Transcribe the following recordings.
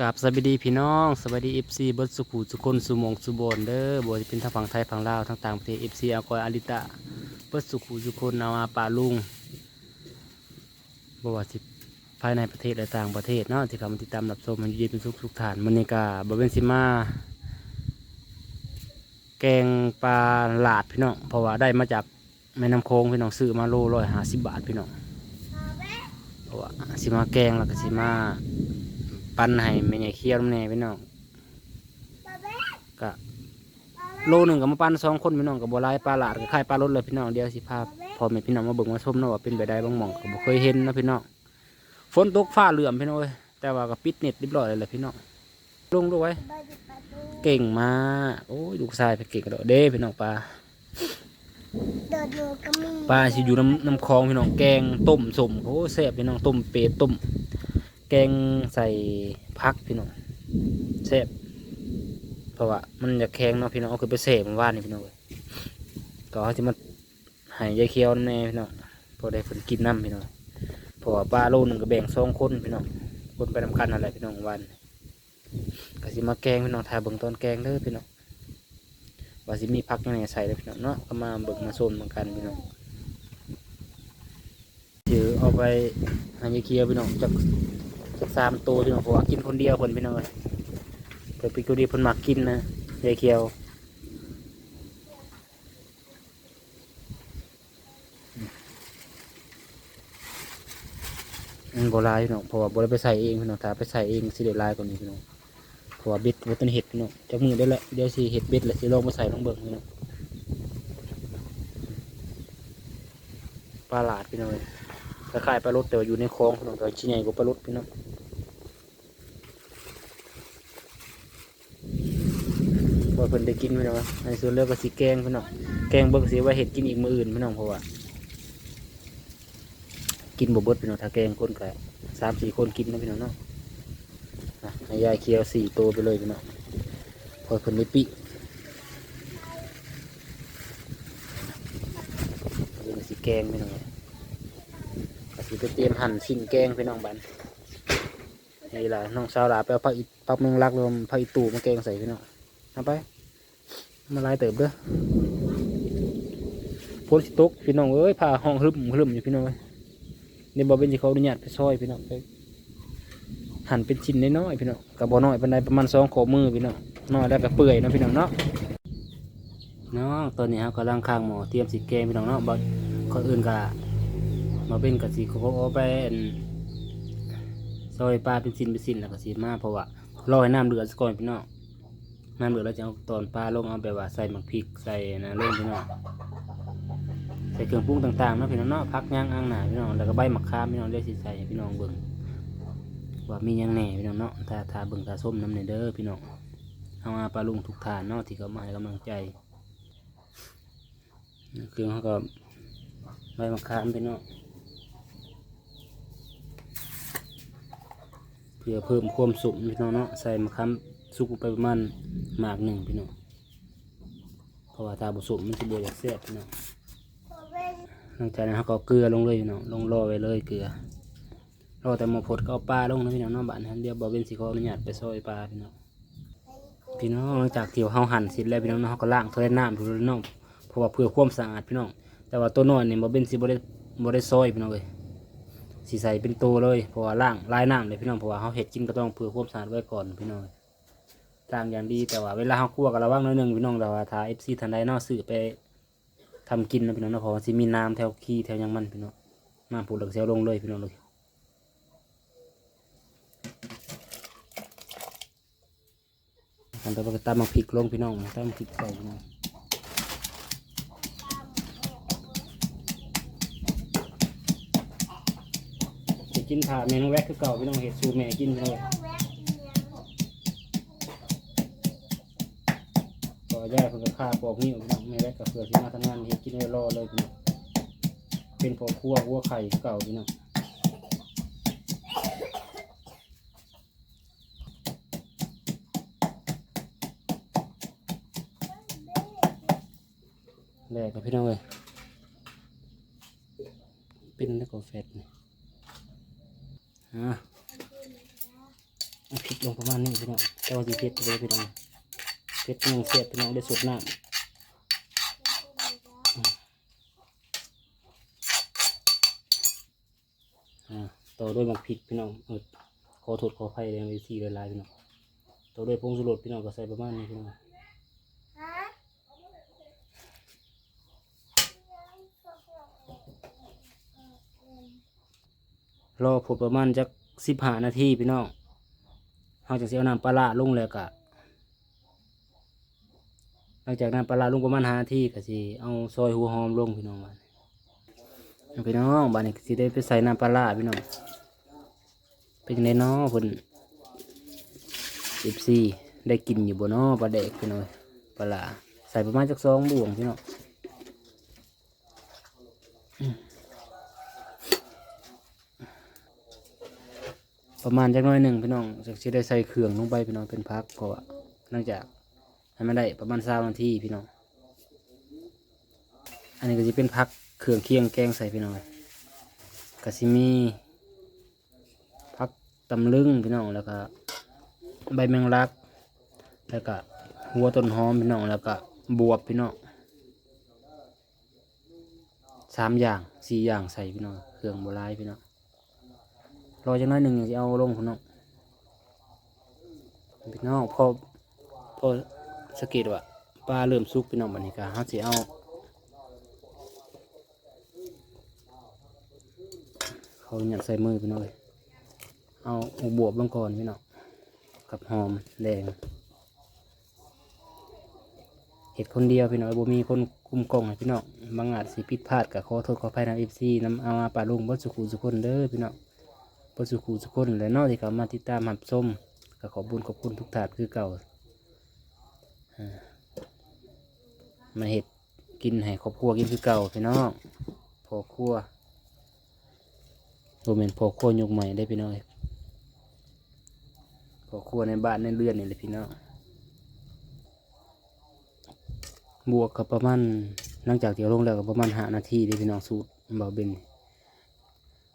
กับสวัสดีพี่น้องสวัสดีเอฟซีเบิร์ดสุขุสุคนสุมงสุโบนเด้อบจะเป็นทั้งฝั่งไทยฝั่งลาวทั้งต่างประเทศเอฟซีอากอยอาริตะเบิร์ดสุขุสุคนนามาป่าลุงบว่าสิภายในประเทศและต่างประเทศเนาะที่เขามาติดตามรับชมมันยืนเป็นสุขสุขฐานมันนี่กาบเป็นสิมาแกงปลาหลาดพี่น้องเพราะว่าได้มาจากแม่น้ำโค้งพี่น้องซื้อมาโลร้อยห้าสิบบาทพี่น้องเพราะว่าสิมาแกงแล้วก็สิมา ปั้นให้ไม่ใหญ่เคี้ยวน้ำแน่พี่น้องก็โลหนึ่งก็มาปั้นสองคนพี่น้องกับบัวลายปลาหลาดกับไข่ปลารสเลยพี่น้องเดียวสิภาพพอแม่พี่น้องมาเบิ่งมาชมเนาะว่าเป็นไปได้บ้างหมองก็บ่เคยเห็นนะพี่น้องฝนตกฟ้าเหลื่อมพี่น้องเอ้ยแต่ว่าก็ปิดเน็ตเรียบร้อยเลยแหละพี่น้องลงด้วยเก่งมากโอ้ยลูกชายไปเก่งกระโดดเด้พี่น้องปลาปลาสิอยู่น้ำน้ำคลองพี่น้องแกงต้มสมโอ้แซ่บพี่น้องต้มเป็ดต้ม แกงใส่พักพี่น้องแซ่บเพราะว่ามันจะแข็งเนาะพี่น้องเอาคือไปเสพมันว่านนี่พี่น้องเอ้ยก็เขาจะมาหายายเคี้ยวนั่นแน่พี่น้องพอได้ฝนกินน้ำพี่น้องเพราะว่าปลาโลนึงก็แบ่งสองคนพี่น้องคนไปนำกันอะไรพี่น้องวันก็สิมาแกงพี่น้องถ่าเบิ่งตอนแกงเด้อพี่น้องว่าสิมีพักยังไงใส่เลยพี่น้องเนาะก็มาเบิ่งมาชมเหมือนกันพี่น้องถือเอาไปหายายเคี้ยวพี่น้องจักสัก สามตัวพี่น้องเพราะว่ากินคนเดียวเพิ่นพี่น้องเอ้ยเพิ่ป็นคนเดีเพิ่นมักกินนะยายเขียวอืมโบราณพี่น้องเพราะว่าโบราณไปใส่เองพี่น้องถ้าไปใส่เองสิเด็ดลายกว่านี้พี่น้องเพราะว่าเบ็ดบ่ต้นเห็ดพี่น้องจากมือได้ละเดี๋ยวสิเห็ดเบ็ดแหละสิลองมาใส่ลองเบิ่งพี่น้องปลาหลาดพี่น้องเอ้ยคล้ายๆปลารสแต่ว่าอยู่ในคลองพี่น้องแต่ชิ้นใหญ่กว่าปลารสพี่น้อง บ่เพิ่นได้กินพี่น้องวะในส่วนเลือกก็สิแกงพี่น้องแกงเบิ่งสิว่าเห็ดกินอีกมืออื่นพี่น้องเพราะว่า กินบ่เบิดพี่น้องถ้าแกงคนก็สามสี่คนกินนะพี่น้องเนาะอะให้ยายเคี่ยวสี่ตัวไปเลยพี่น้องพอเพิ่นได้ปิเดี๋ยวสิแกงพี่น้องก็สิไปเตรียมหั่นชิ้นแกงพี่น้องบันนี่แหละน้องสาวลาไปเอาผักผักเมืองรักรวมผักอีตู่มาแกงใส่พี่น้อง เอาไป มาลายเติบเด้อพนสิตกพี่น้องเอ้ยพาห้องหลึมหลึมอยู่พี่น้องเนี่บอเป็นที่เขาอนุญาตไปซอยพี่น้องไปหั่นเป็นชิ้นน้อยๆพี่น้องกับบ่น้อยเปานใดประมาณสองขอมือพี่น้องน้อยแล้วก็เปื่อยนะพี่น้องเนาะน้องตอนนี้ครับกำลังข้างหมอเตรียมสิแกงพี่น้องเนาะบ่คนอื่นก็มาเป็นกะสีเขาเอาไปซอยปลาเป็นสินเป็นสินแล้วก็สีมาเพราะว่ารอให้น้ำเดือดก่อนพี่น้อง น้ำเดือดแล้วจะเอาตอนปลาลงเอาแบบว่าใส่หมักพริกใส่นะลงพี่น้องใส่เครื่องปรุงต่างๆนะพี่น้องเนาะพักย่างอ่างหนาพี่น้องแล้วก็ใบมะขามพี่น้องได้สิใส่พี่น้องเบิ่งว่ามียังแหน่พี่น้องเนาะถ้าทาเบิ่งตาส้มน้ำในเด้อพี่น้องเอามาปลาลุงทุกทานเนาะที่เขามาให้กำลังใจเครื่องเขาก็ใบมะขามพี่น้องเพื่อเพิ่มความสุกพี่น้องเนาะใส่มะขาม สุกไปประมาณหมากหนึ่งพี่น้องเพราะว่าตาบุสุมันจะบวอยากแซ่บพี่น้องหลังจากนั้นเขาก็เกลือลงเลยพี่น้องลงรอไว้เลยเกลือรอแต่หมอผดก็เอาปลาลงนะพี่น้องเนาะบ้านนั้นเดียวบอเป็นสีขออนุญาตไปซอยปลาพี่น้องพี่น้องหลังจากที่เขาหั่นเสร็จแล้วพี่น้องเนาะเขาก็ล้างถ้วยน้ำพี่น้องเพราะว่าเพื่อความสะอาดพี่น้อง แต่ว่าตัวน้อยเนี่ยบอเป็นสีบได้บได้ซอยพี่น้องเลยสีใสเป็นตัวเลยเพราะว่าล่างลายน้ำเลยพี่น้องเพราะว่าเขาเห็ดกินก็ต้องเผื่อความสะอาดไว้ก่อนพี่น้อง ตางอย่างดีแต่ว่าเวลาเขาคั่วกับระวังน้อยหนึงพี่น้องแต่ว่าถ้าเอฟซีทันใดเนอกซื้อไปทำกินนะพี่น้องเนาะเพราะว่าสิมีน้ำแถวขี้แถวหยังมันพี่น้องน้ำผูกเหลืองเสียวลงเลยพี่น้องเลยอันต่อไปก็ตำมาพริกลงพี่น้องตำพริกใส่พี่น้องจะกินผ่าเมนูแรกคือเก่าพี่น้องเห็ดสูตรแม่กินพี่น้องเล ยก็ย่าเพิ่นก็ฆ่าปอกนิ้วพี่น้องไม่ได้ก็เพื่อที่มาทำงานเฮ็ดกินได้รอเลยพี่น้องเป็นพอครัวหัวไข่เก่าพี่น้องแรกกับพี่น้องเลยเป็นแล้วก็แฟตนี่อะพริกลงประมาณนี้พี่น้องแต่ว่าสีเพชรเลยพี่น้อง เพชรยังเสียบพี่น้องได้สุดน้ำอืมอ่าต่อด้วยมักผิดพี่น้องเออขอโทษขออภัยเลยในที่ละลายพี่น้องต่อด้วยผงสุรสพี่น้องก็ใส่ประมาณนี้พี่น้องรอผลประมาณจักสิบห้านาทีพี่น้องเราจะเสียน้ำปลาร้าลงแล้วก็ ลังจากนั้นปลาร้าลงประมาณห้าทีก็สิเอาซอยหัวหอมลงพี่น้องบ้าพี่น้องบ้านนี้ก็สิได้ไปใส่น้ำปลาร้าพี่น้องเป็นยังไงเนาะเพิ่นสิบสี่ได้กินอยู่บ่เนาะปลาเด็กพี่น้องปลาใส่ประมาณจักสองบ่วงพี่น้องประมาณจักน้อยหนึ่งพี่น้องจะสิได้ใส่เครื่องลงไปพี่น้องเป็นพักเพราะว่าหลังจาก ให้มันได้ประมาณสามนาทีพี่น้อง อันนี้ก็จะเป็นพักเครื่องเคียงแกงใส่พี่น้องกะซิมีพักตำลึงพี่น้องแล้วก็ใบแมงลัก แล้วก็หัวต้นหอมพี่น้องแล้วก็บวบพี่น้องสามอย่างสี่อย่างใส่พี่น้องเครื่องโบราณพี่น้องรอจังน้อยหนึ่งจะเอาลงพี่น้องพี่น้องพอพอ สะกิดว่าปลาเริ่มสุกพี่น้องบันนี้ก็เขาจะเอาเขาหยัดใส่มือพี่น้องเลยเอาอบวบลงก่อนพี่น้องกับหอมแดงเห็ดคนเดียวพี่น้องบ่มีคนคุมกล้องพี่น้องบางอาจสิผิดพลาดกับขอโทษขออภัยนะเอฟซีน้ำเอามาปลาลุงบดสุขุสุคนเด้อพี่น้องปสุขูสุคนและนอกที่เขามาติดตามหับส้มก็ขอบุญขอบคุณทุกถาดคือเก่า มาเห็ดกินให้ครอบครัวกินคือเก่าพี่น้องพอครัวโรเมนพอครัวยกใหม่ได้พี่น้องพอครัวในบ้านในเรือนนี่เลยพี่น้องบวกกับประมาณหลังจากที่เอาลงแล้วก็ประมาณหานาทีได้พี่น้องสูตรเบาเบน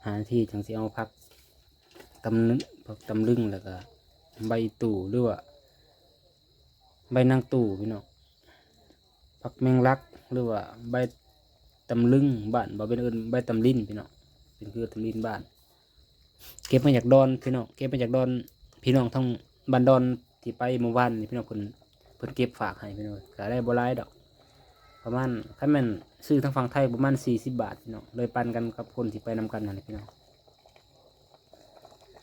หานาทีจังสิเอาพักตำลึงผักตำลึงแล้วก็ใบตู่หรือว่า ใบนางตู่พี่น้องผักแมงลักหรือว่าใบตำลึงบ้านบ่เป็นเอินใบตำลินพี่น้องเป็นคือตำลินบ้าน เก็บมาจากดอนพี่น้องเก็บมาจากดอนพี่น้องทั้งบันดอนที่ไปเมื่อวานนี่พี่น้องเพิ่นเพิ่นเก็บฝากให้พี่น้องก็ได้บ่หลายดอก ประมาณคันแม่นซื้อทางฝั่งไทยประมาณ40บาทพี่น้องเลยปันกันกับคนที่ไปนำกันนั่นแหละพี่น้อง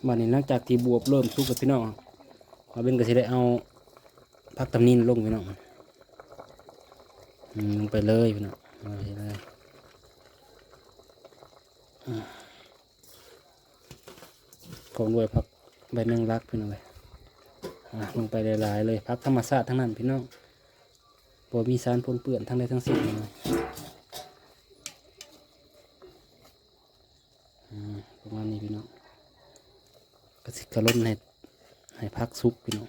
บัดนี้หลังจากที่บวบเริ่มสุกแล้วพี่น้องมาเป็นก็สิได้เอา พักตำนินลงพี่น้องลงไปเลยพี่น้องไปเลยอืมพร้อมด้วยพักใบแมงลักพี่น้องเลยอะลงไปหลายๆเลยพักธรรมชาติทั้งนั้นพี่น้องบ่มีสารปนเปื้อนทั้งใดทั้งสิ้นเลยประมาณนี้พี่น้องกระสิกระล้นให้ให้พักซุกพี่น้อง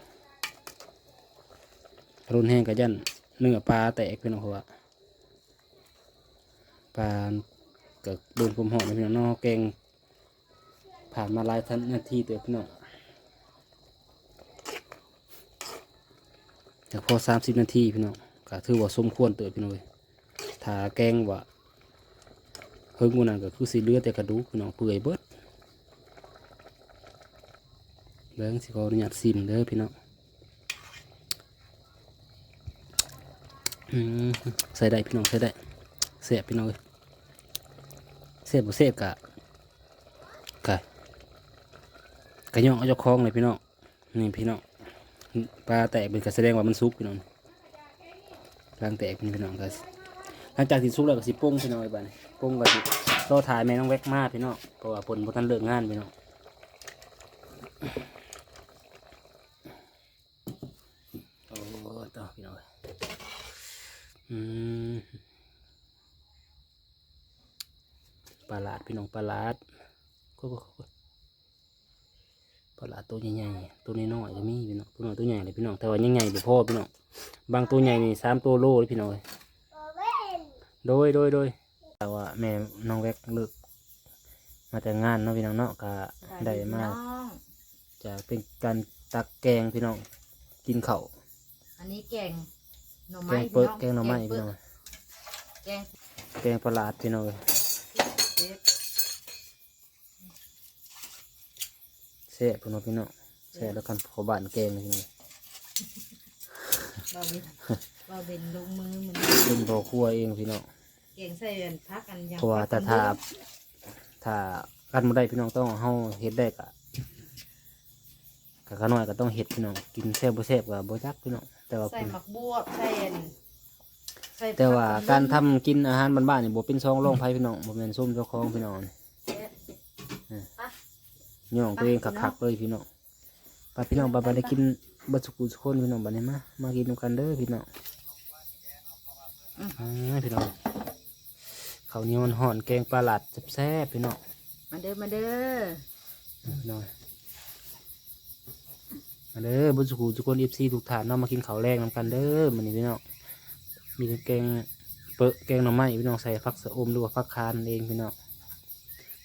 ระล้นแห้งกระยันเนื้อปลาแตกพี่น้องเพราะว่าปลาเกิดโดนความหอมพี่น้องเนอกแกงผ่านมาหลายทันนาทีเดียวพี่น้องแต่พอสามสิบนาทีพี่น้องก็ถือว่าสมควรเติบพี่น้องถ้าแกงว่าเฮิงกูนั่นก็คือสีเลือแต่กระดูกพี่น้องเปื่อยเบิดเบิ้งสิขออนุญาตซิมเด้อพี่น้องอืม ใส่ได้พี่น้องใส่ได้เสียบพี่น้องเเสียบบ่เสียบกะกะกะย่องเอาเจ้าของเลยพี่น้องนี่พี่น้องปลาแตกเป็นกระแสดงว่ามันสุกพี่น้องกลางแตกนี่พี่น้องก็หลังจากที่สุกแล้วก็สิป้งพี่น้องไอ้บ้านป้งก็สิรอถ่ายแม่น้องแว็กมาพี่น้องเพราะว่าผลบ่ทันเลิกงานพี่น้อง โอ้ต่อพี่น้องเอ้ยอืม ปลาลาดพี่น้องปลาลาดก็ก็ก็ปลาลาดตัวใหญ่ๆตัวน้อยๆก็มีพี่น้องตัวน้อยตัวใหญ่เลยพี่น้องแต่ว่าใหญ่ๆบ่พอพี่น้องบางตัวใหญ่นี่สามตัวโลเลยพี่น้องเอ้ยโอเว่นโดยโดยโดยแต่ว่าแม่น้องแวกเลิกมาแต่งงานเนาะพี่น้องเนาะก็ได้มาน้องจะเป็นการตักแกงพี่น้องกินข้าวอันนี้แกง หน่อแกไม้งเปิดพี่แกงหน่อไม้แกพี่เปิดน้องแกงแกงประหลาดพี่น้องเผ็ดแซ่บพี่น้องพี่น้องแซ่บแล้วกันขอบ้านแกงเลยพี่น้องบาเบนบาเบนลงมือมันเป็นพอครัวเองพี่น้องแกงใส่อันพักอันยังเพราะว่าพัถ้ากอันถ้าเดิมถ้ากันบ่ได้พี่น้องต้องเฮาเฮ็ดได้กะ กะขาน้อยก็ต้องเฮ็ดพี่น้องกินแซ่บบ่แซ่บก็บ่จักพี่น้องแต่ว่าใส่เป็นหมักบวบใส่อันใส่แต่ว่าผัการทำอันเดิมกินอาหารบ้านๆนี่บ่เป็นซองรองไผพี่น้องบ่แม่นส้มเจ้าของพี่น้องนี่ไปย่องตัวเองคักๆเลยพี่น้องไปพี่น้องบ่บ่ได้กินเบ่สุกุสุกคนพี่น้องบัดนี้มามากินนำกันเด้อพี่น้องอ่าพี่น้องข้าวเหนียวห่อนๆแกงปลาหลัดแซ่บๆพี่น้องมาเด้อมาเด้อ พี่น้อง มาเด้อบุญสุขุทุกคนเอฟซีทุกฐานเนาะมากินข้าวแรงนำกันเด้อมันนี้พี่น้องมีแกงเปอะแกงหน่อไม้พี่น้องใส่ฟักสะอมหรือว่าฟักคานเองพี่น้อง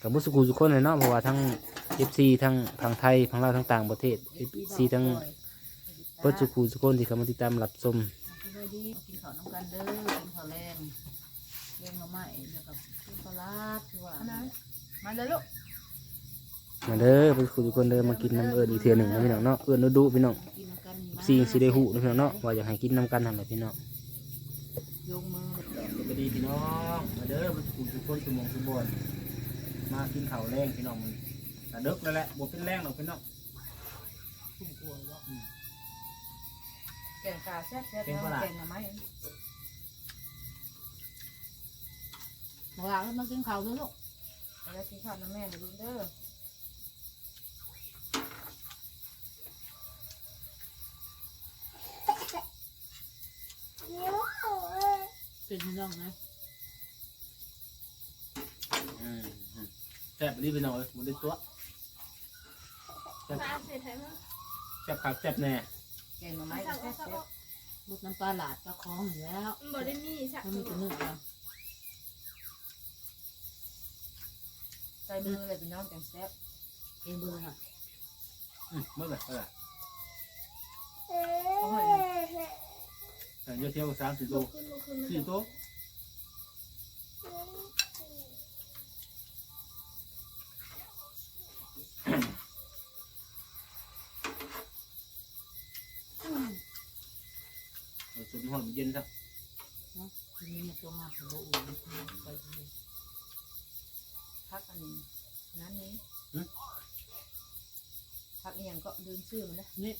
กับบุญสุขุทุกคนเลยเนาะเพราะว่าทั้งเอฟซีทั้งทางไทยทั้งลาวทั้งต่างประเทศเอฟซีทั้งบุญสุขุทุกคนที่เข้ามาติดตามรับชมสวัสดีกินข้าวน้ำกันเด้อกินข้าวแรงเลี้ยงมาใหม่แล้วก็กินปลาร้าคือว่ามาเลยลูก มาเด้อบุญสุขุทุกคนเด้อมากินน้ำเอิญอีกเทื่อหนึ่งนะพี่น้องเนาะเอิญดุๆพี่น้องกินน้ำกันมาซีซีได้หูนะพี่น้องเนาะว่าอยากให้กินน้ำกันนั่นแหละพี่น้องยกมือสวัสดีพี่น้องมาเด้อมาคุยทุกคนสมองสมบูรณ์มากินข้าวแรงพี่น้องมันกระเดึกแล้วแหละบวเป็นแรงหรอกพี่น้องคุ้มกลัวว่าแกงกาแซ่บแซ่บแกงปลาร้าแกงหน่อไม้เมื่อวานเรามากินข้าวด้วยลูกแล้วกินข้าวน้ำแม่เด้อลูกเด้อ เดี๋ยว เป็นพี่น้องนะแซ่บรีบไปหน่อยมันได้ตัวแซ่บมาเสร็จแล้วแซ่บครับแซ่บแน่แกงหน่อไม้ก็แซ่บแซ่บรดน้ำปลาหลาดปลาคองอยู่แล้วมันบอกได้มีสักมันมีแต่เนื้อเราใส่มือเลยพี่น้องแกงแซ่บเองเบื่อค่ะอืมเมื่อไหร่เมื่อไหร่เอ๊ะแต่เยอะเที่ยวสามสี่ตัวขึ้นมาขึ้นมาสี่ตัวเอาสุดหอมเย็นครับเนาะทีนี้มันตัวมาของโบอุ่นไปเลยพักอันนั้นนี้พักอีหยังก็ลืมชื่อมันนะนี่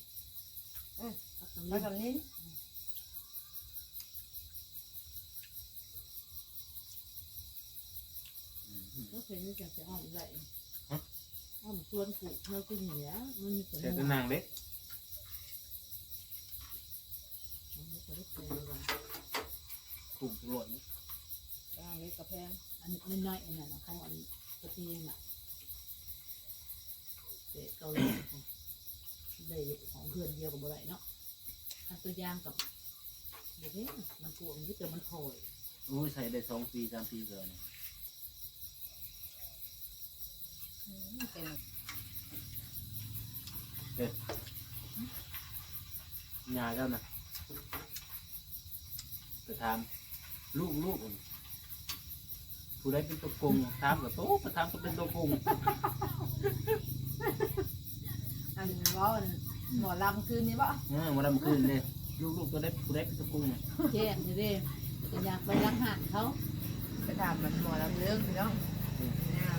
เออพักตรงพันี้กอันนี้ก็เคยนี่จะจะอ้อมไหลอ้อมชวนผูกเรากินเหนียวมันมีแต่แต่เนื้ตัอวนางเล็กมันก็ได้เจอกันถูกหล่นย่างเล็กกระแพงอันน้อยๆอันนั้นนะเขาอันกระเทียมอะเด็กเกาหลีได้ของเพื่อนเดียวกับบ่ได้เนาะอันตัวอยางกับเด็กนี่มันพวงนี่แต่มันโถอยอู้ยใส่ได้สองปีสามปีเกินอื มแกงยาแล้วนะไปถามลูกลูกผมผู้ใดเป็นตัวโกงถามกับโต๊ะมาถามก็เป็นตัวโกงอันว่าอันหมอลำคืนนี้บ่เออมาดำคืนเลยลูกลูกตัวได้ผู้ใดเป็นตัวโกงเนี่ยแจ้งจะได้จะอยากไปล้างหันเขาไปถามมันหมอลำเรื่องพี่น้องเนี่ย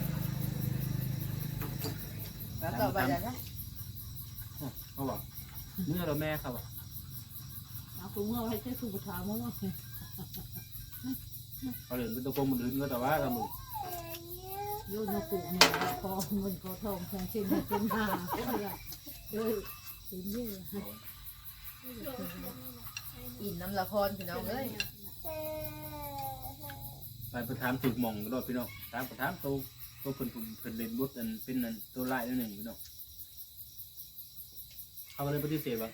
แล้วต่อไปจะนะเขาบอกเมื่อเราแม่เขาบอกเอาคุณเมื่อให้ใช้คุณถามเมื่อว่าเขาเหลือเป็นตัวโกงมันอื่นก็แต่ว่าเรามือโยนมาปลูกเนี่ยคอมันคอทองแทงเส้นเส้นหาก็อยากเออถึงเยอะอินน้ำละครพี่น้องเอ้ยไปไปถามถูกหมองก็ได้พี่น้องถามไปถามตั วตัวเพิ่นเพิ่นเพิ่นเล่นบทอันเป็นอันตัวไล่นั่นหนึ่งพี่น้องเขาก็เลยปฏิเสธว่า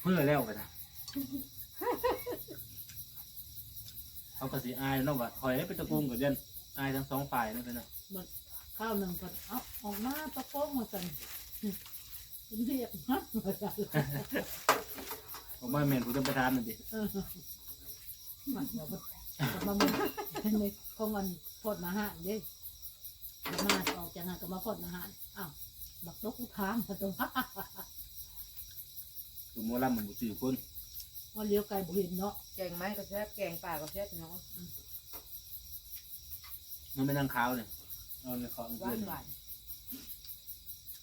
เพื่อแล้วไปนะเขาก็สิอายเนาะว่าคอยให้เป็นตะโกงกับเดนอายทั้งสองฝ่ายนะพี่น้องข้าวหนึ่งก็เอาออกมาตะโกนมาสั่นเป็นเรียกมากผมว่าแม่นผมจะไปทานมันดิเออมันแบบว่ามามันในของมันพอดอาหารเด้ มาออกจากงานก็มาพอดอาหารอ้าวบักนกกูทางมาตรงผมว่าลำมันบุจือคนว่าเลี้ยวไกลบุเห็นเนาะแกงไม้ก็แซ่บแกงป่าก็แซ่บเนาะมันไม่นั่งขาวเนี่ยเอาในของหวาเพื่อนนหวาน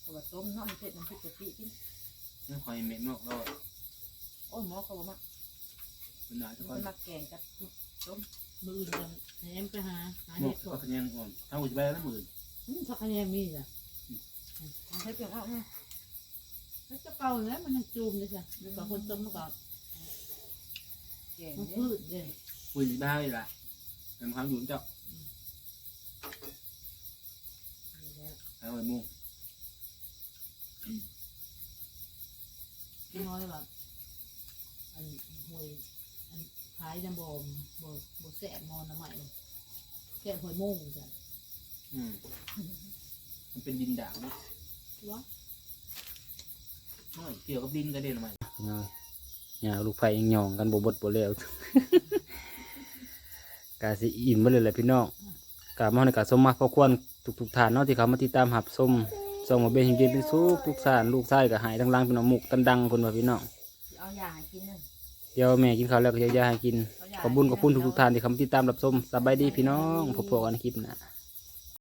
ตัวต้มเนาะเผ็ดน้ำพริกกะปิกินนี่คอยเม็ดนอกแล้วโอ้ยหมอเขาบอกว่ามันหนาทุกคมันนมาแกงกับต้มมืออื่นจะแหนมไปหาหาหมเห็กดส ก็ดขยังอ่อนทั้งหัวใจไปแล้วมืออืมถ้าคะแนนมีจ้ะมันให้เปรี้ยวออกนะแล้วจะเก่าแล้วมันยังจูมเลยจ้ะกับคนต้มมันก็แกงมันเนี่ยพืชเลยคุยบ้าเลยล่ะเป็นความอยู่เจ้าเอาไว้มุ่งพี่น้อยแบบอันหวยอันท้ายน้ำบอมบอบแสบมอนน้ำใหม่ แค่หวยโม่งจ้ะอืมมันเป็นดินด่างนะวะน้อยเกี่ยวกับดินก็ได้หน่อยน้อยเนี่ยลูกไผ่ยังหย่องกันบบดบ่แล้ว กาสิอิ่มมาเลยแหละพี่น้องกามาในกาสมมาพอควรทุกทุกๆฐานเนาะที่เขามาติดตามหับส้มส่งมาเบนเย็นเป็นสุกทุกสานลูกชายก็หายทั้งลังเป็นหนองมุกตันดังคนว่าพี่น้อง เอายาให้กินนึง เดี๋ยวแม่กินข้าวแล้วก็จะยาให้กิน ขอบุญขอบคุณทุกๆท่านที่เข้ามาติดตามรับชมสบายดีพี่น้องพบกันในคลิปหน้า